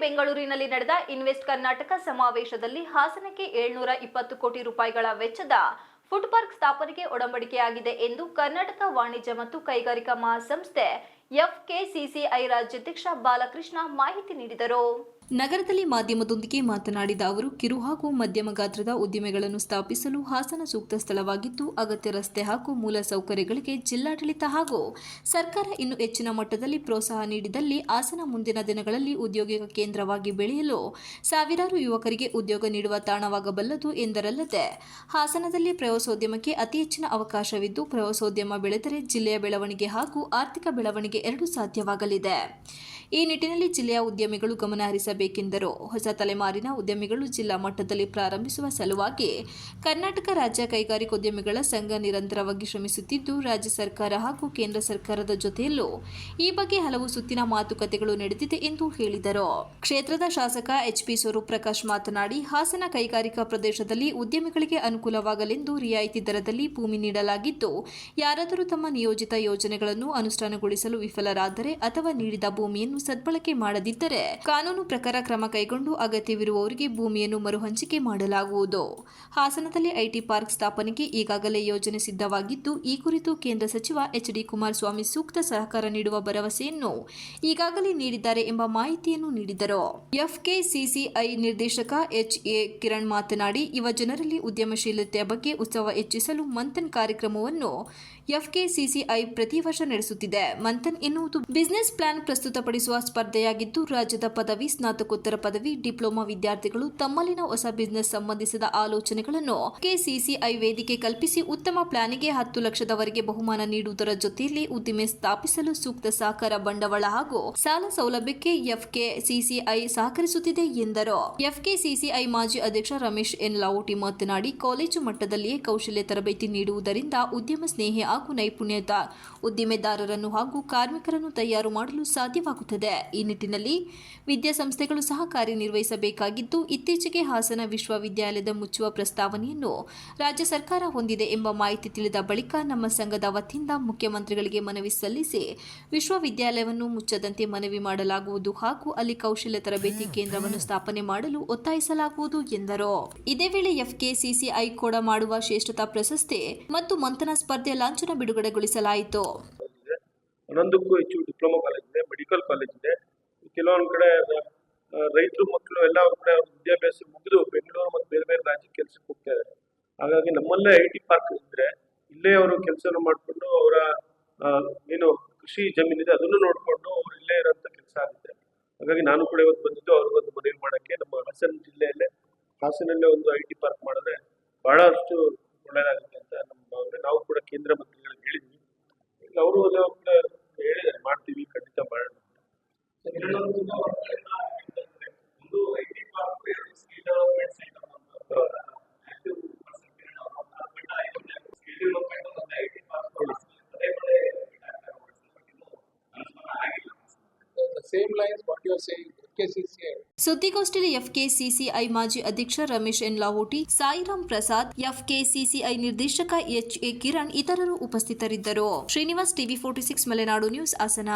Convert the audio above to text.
ಬೆಂಗಳೂರಿನಲ್ಲಿ ನಡೆದ ಇನ್ವೆಸ್ಟ್ ಕರ್ನಾಟಕ ಸಮಾವೇಶದಲ್ಲಿ ಹಾಸನಕ್ಕೆ ಏಳ್ನೂರ ಇಪ್ಪತ್ತು ಕೋಟಿ ರೂಪಾಯಿಗಳ ವೆಚ್ಚದ ಫುಡ್ ಪಾರ್ಕ್ ಸ್ಥಾಪನೆಗೆ ಒಡಂಬಡಿಕೆಯಾಗಿದೆ ಎಂದು ಕರ್ನಾಟಕ ವಾಣಿಜ್ಯ ಮತ್ತು ಕೈಗಾರಿಕಾ ಮಹಾಸಂಸ್ಥೆ ಎಫ್ಕೆಸಿಸಿಐ ರಾಜ್ಯಾಧ್ಯಕ್ಷ ಬಾಲಕೃಷ್ಣ ಮಾಹಿತಿ ನೀಡಿದರು. ನಗರದಲ್ಲಿ ಮಾಧ್ಯಮದೊಂದಿಗೆ ಮಾತನಾಡಿದ ಅವರು, ಕಿರು ಹಾಗೂ ಮಧ್ಯಮ ಗಾತ್ರದ ಉದ್ದಿಮೆಗಳನ್ನು ಸ್ಥಾಪಿಸಲು ಹಾಸನ ಸೂಕ್ತ ಸ್ಥಳವಾಗಿದ್ದು, ಅಗತ್ಯ ರಸ್ತೆ ಹಾಗೂ ಮೂಲ ಸೌಕರ್ಯಗಳಿಗೆ ಜಿಲ್ಲಾಡಳಿತ ಹಾಗೂ ಸರ್ಕಾರ ಇನ್ನು ಹೆಚ್ಚಿನ ಮಟ್ಟದಲ್ಲಿ ಪ್ರೋತ್ಸಾಹ ನೀಡಿದಲ್ಲಿ ಹಾಸನ ಮುಂದಿನ ದಿನಗಳಲ್ಲಿ ಉದ್ಯೋಗ ಕೇಂದ್ರವಾಗಿ ಬೆಳೆಯಲು ಸಾವಿರಾರು ಯುವಕರಿಗೆ ಉದ್ಯೋಗ ನೀಡುವ ತಾಣವಾಗಬಲ್ಲದು ಎಂದರಲ್ಲದೆ, ಹಾಸನದಲ್ಲಿ ಪ್ರವಾಸೋದ್ಯಮಕ್ಕೆ ಅತಿ ಹೆಚ್ಚಿನ ಅವಕಾಶವಿದ್ದು, ಪ್ರವಾಸೋದ್ಯಮ ಬೆಳೆದರೆ ಜಿಲ್ಲೆಯ ಬೆಳವಣಿಗೆ ಹಾಗೂ ಆರ್ಥಿಕ ಬೆಳವಣಿಗೆ ಎರಡೂ ಸಾಧ್ಯವಾಗಲಿದೆ. ಈ ನಿಟ್ಟಿನಲ್ಲಿ ಜಿಲ್ಲೆಯ ಉದ್ಯಮಿಗಳು ಗಮನಹರಿಸಬೇಕೆಂದರು ಹೊಸ ತಲೆಮಾರಿನ ಉದ್ಯಮಿಗಳು ಜಿಲ್ಲಾ ಮಟ್ಟದಲ್ಲಿ ಪ್ರಾರಂಭಿಸುವ ಸಲುವಾಗಿ ಕರ್ನಾಟಕ ರಾಜ್ಯ ಕೈಗಾರಿಕೋದ್ಯಮಿಗಳ ಸಂಘ ನಿರಂತರವಾಗಿ ಶ್ರಮಿಸುತ್ತಿದ್ದು, ರಾಜ್ಯ ಸರ್ಕಾರ ಹಾಗೂ ಕೇಂದ್ರ ಸರ್ಕಾರದ ಜೊತೆಯಲ್ಲೂ ಈ ಬಗ್ಗೆ ಹಲವು ಸುತ್ತಿನ ಮಾತುಕತೆಗಳು ನಡೆದಿದೆ ಎಂದು ಹೇಳಿದರು. ಕ್ಷೇತ್ರದ ಶಾಸಕ ಎಚ್ಪಿ ಸ್ವರೂಪ್ ಪ್ರಕಾಶ್ ಮಾತನಾಡಿ, ಹಾಸನ ಕೈಗಾರಿಕಾ ಪ್ರದೇಶದಲ್ಲಿ ಉದ್ಯಮಿಗಳಿಗೆ ಅನುಕೂಲವಾಗಲೆಂದು ರಿಯಾಯಿತಿ ದರದಲ್ಲಿ ಭೂಮಿ ನೀಡಲಾಗಿದ್ದು, ಯಾರಾದರೂ ತಮ್ಮ ನಿಯೋಜಿತ ಯೋಜನೆಗಳನ್ನು ಅನುಷ್ಠಾನಗೊಳಿಸಲು ವಿಫಲರಾದರೆ ಅಥವಾ ನೀಡಿದ ಭೂಮಿಯನ್ನು ಸದ್ಬಳಕೆ ಮಾಡದಿದ್ದರೆ ಕಾನೂನು ಪ್ರಕಾರ ಕ್ರಮ ಕೈಗೊಂಡು ಅಗತ್ಯವಿರುವವರಿಗೆ ಭೂಮಿಯನ್ನು ಮರುಹಂಚಿಕೆ ಮಾಡಲಾಗುವುದು. ಹಾಸನದಲ್ಲಿ ಐಟಿ ಪಾರ್ಕ್ ಸ್ಥಾಪನೆಗೆ ಈಗಾಗಲೇ ಯೋಜನೆ ಸಿದ್ಧವಾಗಿದ್ದು, ಈ ಕುರಿತು ಕೇಂದ್ರ ಸಚಿವ ಎಚ್ ಡಿ ಕುಮಾರಸ್ವಾಮಿ ಸೂಕ್ತ ಸಹಕಾರ ನೀಡುವ ಭರವಸೆಯನ್ನು ಈಗಾಗಲೇ ನೀಡಿದ್ದಾರೆ ಎಂಬ ಮಾಹಿತಿಯನ್ನು ನೀಡಿದರು. ಎಫ್ಕೆಸಿಸಿಐ ನಿರ್ದೇಶಕ ಎಚ್ ಎ ಕಿರಣ್ ಮಾತನಾಡಿ, ಯುವ ಜನರಲ್ಲಿ ಉದ್ಯಮಶೀಲತೆಯ ಬಗ್ಗೆ ಉತ್ಸವ ಹೆಚ್ಚಿಸಲು ಮಂಥನ್ ಕಾರ್ಯಕ್ರಮವನ್ನು ಎಫ್ಕೆಸಿಸಿಐ ಪ್ರತಿ ವರ್ಷ ನಡೆಸುತ್ತಿದೆ. ಮಂಥನ್ ಎನ್ನುವುದು ಬಿಸಿನೆಸ್ ಪ್ಲಾನ್ ಪ್ರಸ್ತುತಪಡಿಸುವ ಸ್ಪರ್ಧೆಯಾಗಿದ್ದು, ರಾಜ್ಯದ ಪದವಿ, ಸ್ನಾತಕೋತ್ತರ ಪದವಿ, ಡಿಪ್ಲೊಮಾ ವಿದ್ಯಾರ್ಥಿಗಳು ತಮ್ಮಲ್ಲಿನ ಹೊಸ ಬಿಸಿನೆಸ್ ಸಂಬಂಧಿಸಿದ ಆಲೋಚನೆಗಳನ್ನು ಕೆಸಿಸಿಐ ವೇದಿಕೆ ಕಲ್ಪಿಸಿ ಉತ್ತಮ ಪ್ಲಾನಿಗೆ ಹತ್ತು ಲಕ್ಷದವರೆಗೆ ಬಹುಮಾನ ನೀಡುವುದರ ಜೊತೆಯಲ್ಲಿ ಉದ್ದಿಮೆ ಸ್ಥಾಪಿಸಲು ಸೂಕ್ತ ಸಹಕಾರ ಬಂಡವಾಳ ಹಾಗೂ ಸಾಲ ಸೌಲಭ್ಯಕ್ಕೆ ಎಫ್ಕೆಸಿಸಿಐ ಸಹಕರಿಸುತ್ತಿದೆ ಎಂದರು. ಎಫ್ಕೆಸಿಸಿಐ ಮಾಜಿ ಅಧ್ಯಕ್ಷ ರಮೇಶ್ ಎನ್. ಲಾವೋಟಿ ಮಾತನಾಡಿ, ಕಾಲೇಜು ಮಟ್ಟದಲ್ಲಿಯೇ ಕೌಶಲ್ಯ ತರಬೇತಿ ನೀಡುವುದರಿಂದ ಉದ್ಯಮ ಸ್ನೇಹಿ ಹಾಗೂ ನೈಪುಣ್ಯದ ಉದ್ದಿಮೆದಾರರನ್ನು ಹಾಗೂ ಕಾರ್ಮಿಕರನ್ನು ತಯಾರು ಮಾಡಲು ಸಾಧ್ಯವಾಗುತ್ತದೆ. ಈ ನಿಟ್ಟಿನಲ್ಲಿ ವಿದ್ಯಾಸಂಸ್ಥೆಗಳು ಸಹ ಕಾರ್ಯನಿರ್ವಹಿಸಬೇಕಾಗಿದ್ದು, ಇತ್ತೀಚೆಗೆ ಹಾಸನ ವಿಶ್ವವಿದ್ಯಾಲಯದ ಮುಚ್ಚುವ ಪ್ರಸ್ತಾವನೆಯನ್ನು ರಾಜ್ಯ ಸರ್ಕಾರ ಹೊಂದಿದೆ ಎಂಬ ಮಾಹಿತಿ ತಿಳಿದ ಬಳಿಕ ನಮ್ಮ ಸಂಘದ ವತಿಯಿಂದ ಮುಖ್ಯಮಂತ್ರಿಗಳಿಗೆ ಮನವಿ ಸಲ್ಲಿಸಿ ವಿಶ್ವವಿದ್ಯಾಲಯವನ್ನು ಮುಚ್ಚದಂತೆ ಮನವಿ ಮಾಡಲಾಗುವುದು ಹಾಗೂ ಅಲ್ಲಿ ಕೌಶಲ್ಯ ತರಬೇತಿ ಕೇಂದ್ರವನ್ನು ಸ್ಥಾಪನೆ ಮಾಡಲು ಒತ್ತಾಯಿಸಲಾಗುವುದು ಎಂದರು. ಇದೇ ವೇಳೆ ಎಫ್ಕೆಸಿಸಿಐ ಕೂಡ ಮಾಡುವ ಶ್ರೇಷ್ಠತಾ ಪ್ರಶಸ್ತಿ ಮತ್ತು ಮಂಥನ ಸ್ಪರ್ಧೆ ಲಾಂಛನ ಬಿಡುಗಡೆಗೊಳಿಸಲಾಯಿತು. ಹನ್ನೊಂದಕ್ಕೂ ಹೆಚ್ಚು ಡಿಪ್ಲೊಮಾ ಕಾಲೇಜ್ ಇದೆ ಮೆಡಿಕಲ್ ಕಾಲೇಜ್ ಇದೆ. ಕೆಲವೊಂದು ಕಡೆ ರೈತರು ಮಕ್ಕಳು ಎಲ್ಲ ಕಡೆ ವಿದ್ಯಾಭ್ಯಾಸ ಮುಗಿದು ಬೆಂಗಳೂರು ಮತ್ತು ಬೇರೆ ಬೇರೆ ರಾಜ್ಯಕ್ಕೆ ಕೆಲಸಕ್ಕೆ ಹೋಗ್ತಾ ಇದ್ದಾರೆ ಹಾಗಾಗಿ ನಮ್ಮಲ್ಲೇ ಐ ಟಿ ಪಾರ್ಕ್ ಇದ್ರೆ ಇಲ್ಲೇ ಅವರು ಕೆಲಸನ ಮಾಡಿಕೊಂಡು ಅವರ ಏನು ಕೃಷಿ ಜಮೀನಿದೆ ಅದನ್ನು ನೋಡಿಕೊಂಡು ಅವ್ರು ಇಲ್ಲೇ ಇರೋಂಥ ಕೆಲಸ ಆಗುತ್ತೆ. ಹಾಗಾಗಿ ನಾನು ಕೂಡ ಇವತ್ತು ಬಂದಿದ್ದು ಅವ್ರಿಗೊಂದು ಮನೇಲಿ ಮಾಡೋಕ್ಕೆ ನಮ್ಮ ಹಾಸನ ಜಿಲ್ಲೆಯಲ್ಲೇ, ಹಾಸನಲ್ಲೇ ಒಂದು ಐ ಟಿ ಪಾರ್ಕ್ ಮಾಡಿದ್ರೆ ಬಹಳಷ್ಟು same lines what you are saying. ಸುದ್ದಿಗೋಷ್ಠಿಯಲ್ಲಿ ಎಫ್ಕೆಸಿಸಿಐ ಮಾಜಿ ಅಧ್ಯಕ್ಷ ರಮೇಶ್ ಎನ್ ಲಾಹೋಟಿ ಸಾಯಿರಾಮ್ ಪ್ರಸಾದ್ ಎಫ್ಕೆಸಿಸಿಐ ನಿರ್ದೇಶಕ ಎಚ್ ಎ ಕಿರಣ್, ಇತರರು ಉಪಸ್ಥಿತರಿದ್ದರು Srinivas TV forty six, Malenadu news, Hassan